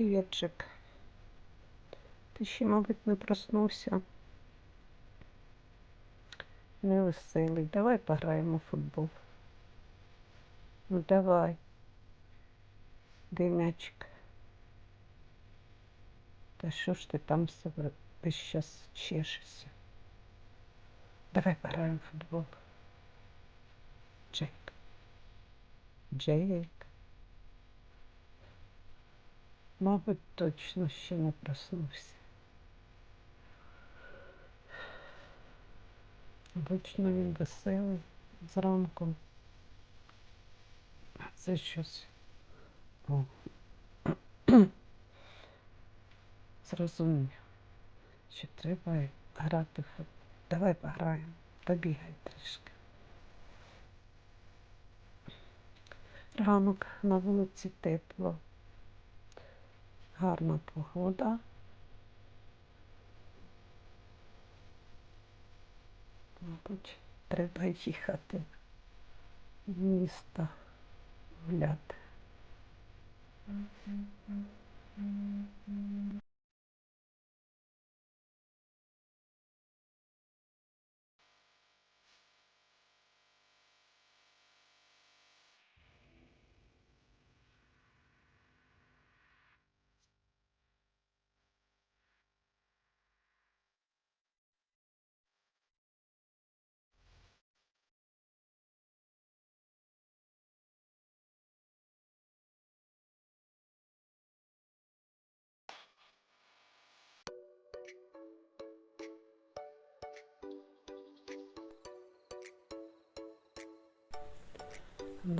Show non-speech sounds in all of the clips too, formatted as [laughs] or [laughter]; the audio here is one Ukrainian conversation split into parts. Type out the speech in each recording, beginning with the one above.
Привіт, Джек. Ти ще, мабуть, не проснувся. Невеселий. Давай пограємо в футбол. Ну давай. Де м'ячик? Та що ж ти там себе весь час чешешся? Давай пограємо в футбол. Джек. Джек. Мабуть, точно ще не проснувся. Обично він веселий зранку. А це щось. О. Зрозумів, що треба грати в. Давай пограємо, побігай трішки. Ранок на вулиці тепло. Гарна погода. Мабуть, треба їхати в місто гуляти.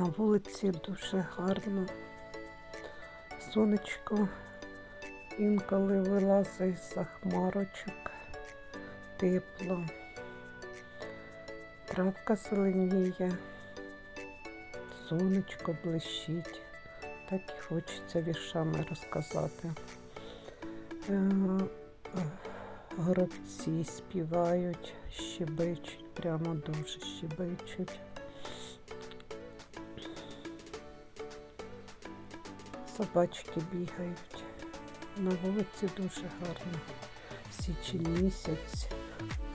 На вулиці дуже гарно. Сонечко інколи вилазить з хмарочок. Тепло. Травка зеленіє, сонечко блищить. Так і хочеться віршами розказати. Е, Горобці співають, щебечуть, прямо дуже щебечуть. Собачки бігають. На вулиці дуже гарно. Січень місяць,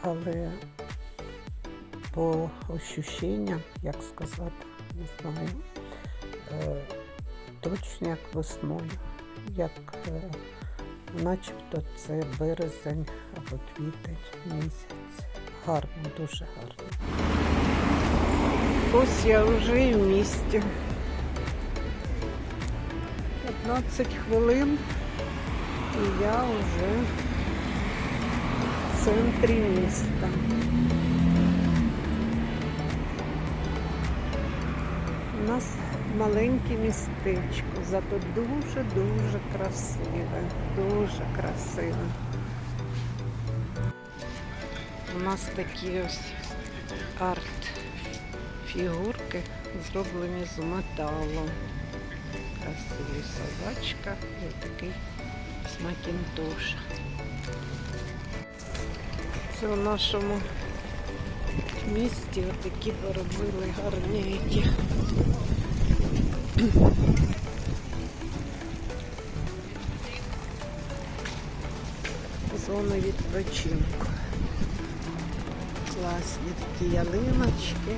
але по ощущенням, як сказати, не знаю, е, точно як весною, як е, начебто це березень або квітень місяць. Гарно, дуже гарно. Ось я вже і в місті. 15 хвилин і я вже в центрі міста. У нас маленьке містечко, зато дуже-дуже красиве, дуже красиве. У нас такі ось арт-фігурки зроблені з металу красивий собачка і такий смакінтош. Це в нашому місті отакі поробили гарненькі. Зони відпочинку. Класні такі ялиночки.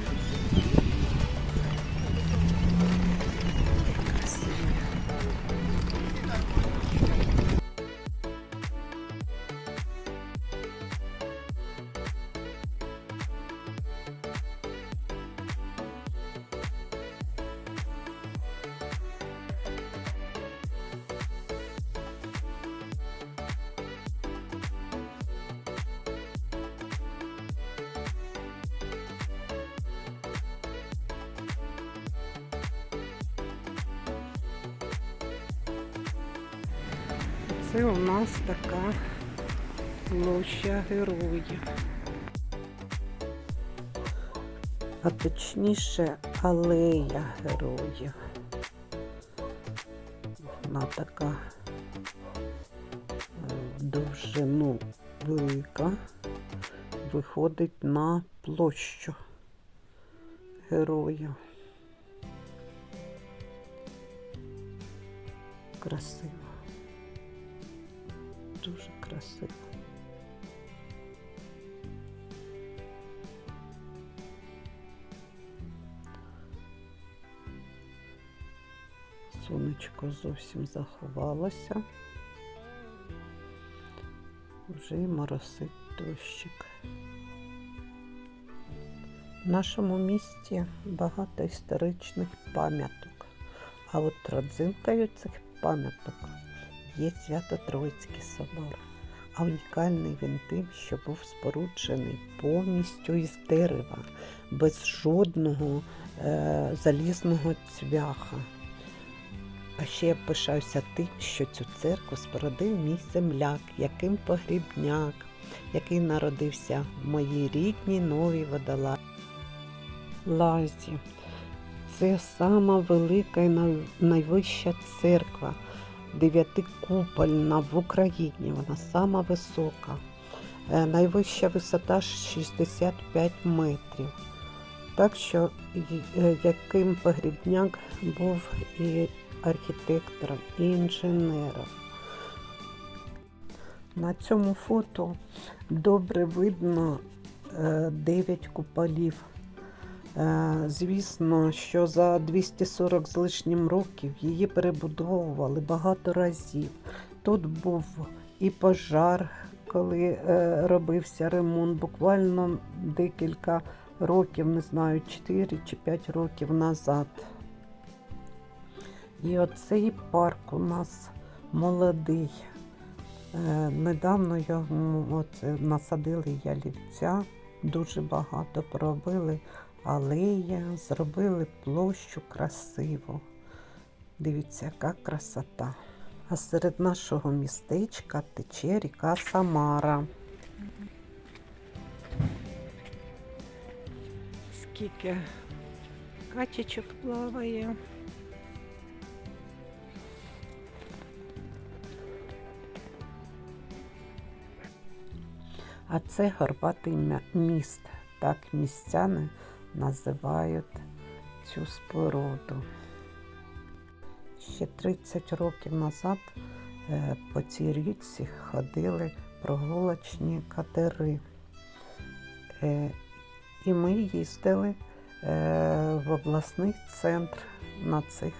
Це у нас така площа героїв. А точніше алея героїв. Вона така е, довжину велика, виходить на площу героїв. Красиво. Дуже красиво. Сонечко зовсім заховалося. Вже й моросить дощик. В нашому місті багато історичних пам'яток. А от родзинкою цих пам'яток є Свято-Троїцький собор. А унікальний він тим, що був споруджений повністю із дерева, без жодного е, залізного цвяха. А ще я пишаюся тим, що цю церкву спорудив мій земляк, Яким Погрібняк, який народився в моїй рідній новій водолазі. Це сама велика і найвища церква, дев'ятикупольна в Україні. Вона сама висока. Е, Найвища висота 65 метрів. Так що е, яким Погрібняк був і архітектором, і інженером. На цьому фото добре видно 9 куполів. Е, Звісно, що за 240 з лишнім років її перебудовували багато разів. Тут був і пожар, коли е, робився ремонт, буквально декілька років, не знаю, 4 чи 5 років назад. І оцей парк у нас молодий. Е, Недавно його оце, насадили ялівця, дуже багато поробили алеї, зробили площу красиво. Дивіться, яка красота. А серед нашого містечка тече ріка Самара. Скільки качечок плаває. А це горбатий міст. Так містяни називають цю споруду. Ще 30 років назад е, по цій річці ходили прогулочні катери. Е, І ми їздили е, в обласний центр на цих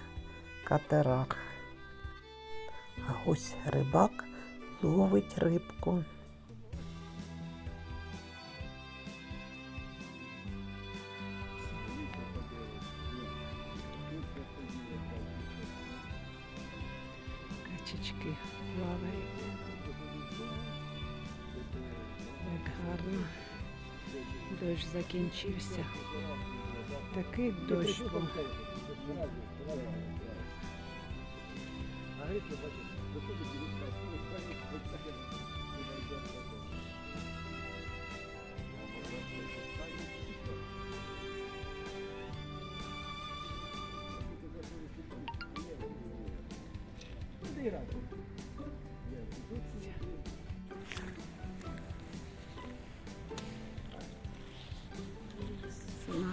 катерах. А ось рибак ловить рибку. Дощ закінчився. Такий дощ був. Це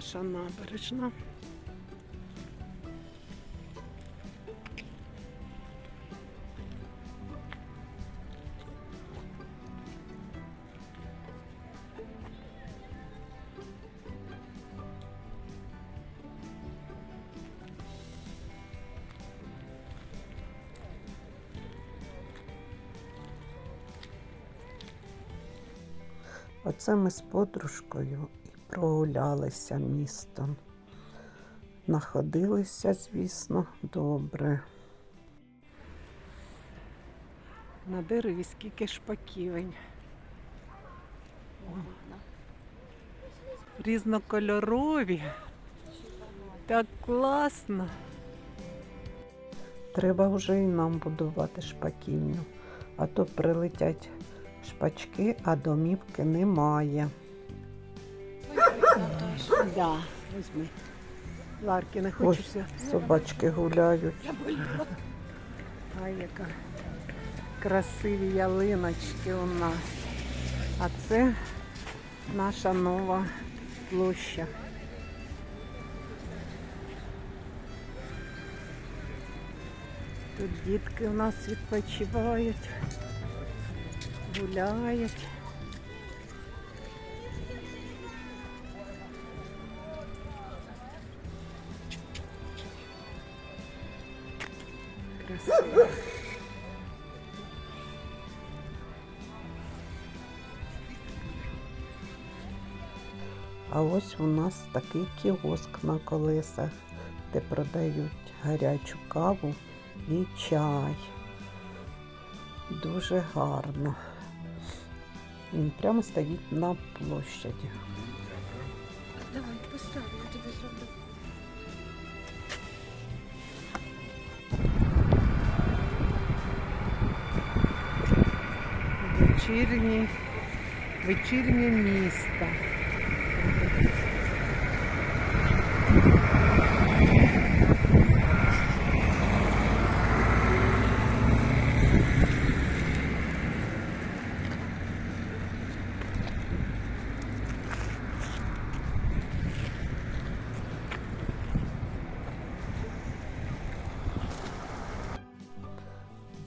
наша набережна. Оце ми з подружкою прогулялися містом. Находилися, звісно, добре. На дереві скільки шпаківень. О. Різнокольорові. Так класно. Треба вже і нам будувати шпаківню, а то прилетять шпачки, а домівки немає. Да, візьми. Ларки не хочеться. Собачки гуляють. Ай, яка красиві ялиночки у нас. А це наша нова площа. Тут дітки у нас відпочивають. гуляють. А ось у нас такий кіоск на колесах, де продають гарячу каву і чай. Дуже гарно. Він прямо стоїть на площаді. Давай, поставлю, я тобі зроблю. Вечірні, вечірнє місто.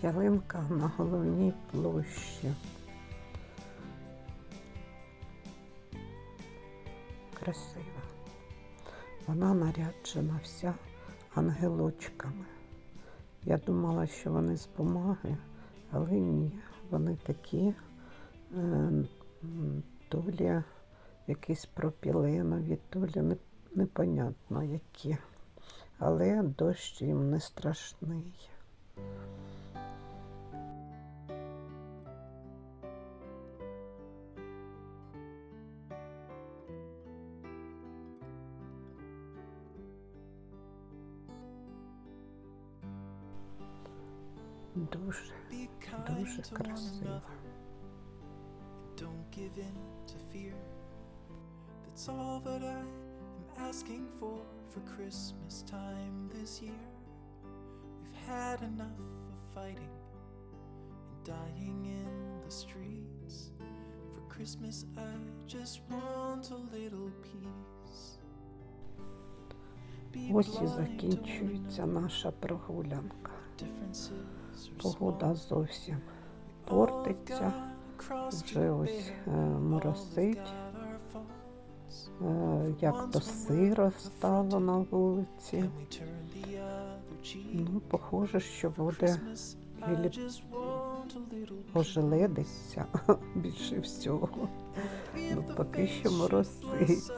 Ялинка на головній площі. Красива. Вона наряджена вся ангелочками. Я думала, що вони з бумаги, але ні. Вони такі е, то лі якісь пропіленові, то лі не- непонятно які. Але дощ їм не страшний. Дуже, дуже another. Don't give in to fear. That's all that I am asking for for Christmas time this year. We've had enough of fighting and dying in the streets. For Christmas, I just want a little peace. Be Ось і закінчується наша прогулянка. Погода зовсім портиться. Вже ось е, моросить. Е, як то сиро стало на вулиці. Ну, похоже, що буде ожеледиться [laughs] більше всього. Ну, поки що моросить.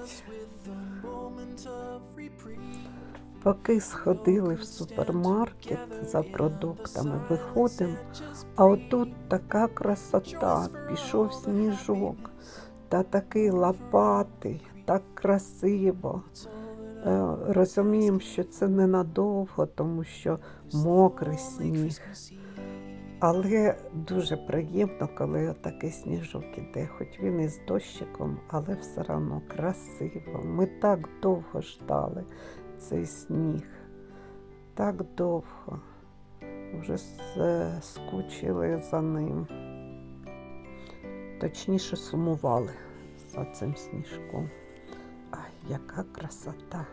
Поки сходили в супермаркет за продуктами, виходимо, а отут така красота, пішов сніжок, та такий лопатий, так красиво. Е, Розуміємо, що це ненадовго, тому що мокрий сніг. Але дуже приємно, коли такий сніжок іде, хоч він із дощиком, але все одно красиво. Ми так довго ждали цей сніг, так довго. Вже скучили за ним. Точніше сумували за цим сніжком. Ай, яка красота!